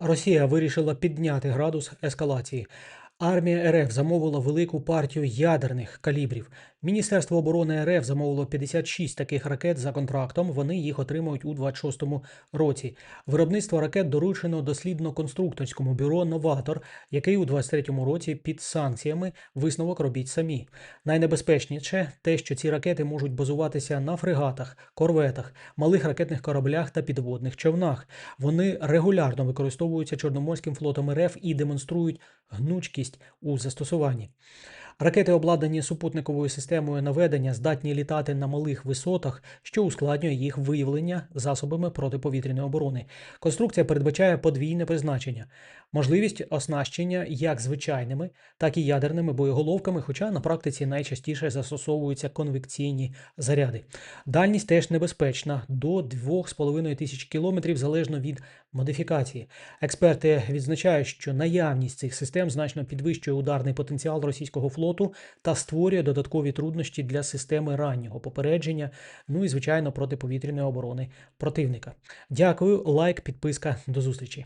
Росія вирішила підняти градус ескалації. Армія РФ замовила велику партію ядерних калібрів. Міністерство оборони РФ замовило 56 таких ракет за контрактом. Вони їх отримають у 26-му році. Виробництво ракет доручено дослідно-конструкторському бюро Новатор, який у 23-му році під санкціями висновок робіть самі. Найнебезпечніше те, що ці ракети можуть базуватися на фрегатах, корветах, малих ракетних кораблях та підводних човнах. Вони регулярно використовуються Чорноморським флотом РФ і демонструють гнучкість у застосуванні. Ракети, обладнані супутниковою системою наведення, здатні літати на малих висотах, що ускладнює їх виявлення засобами протиповітряної оборони. Конструкція передбачає подвійне призначення, можливість оснащення як звичайними, так і ядерними боєголовками, хоча на практиці найчастіше застосовуються конвекційні заряди. Дальність теж небезпечна до 2,5 тисяч кілометрів залежно від модифікації. Експерти відзначають, що наявність цих систем значно підвищує ударний потенціал російського флоту та створює додаткові труднощі для системи раннього попередження, ну і звичайно протиповітряної оборони противника. Дякую, лайк, підписка, до зустрічі.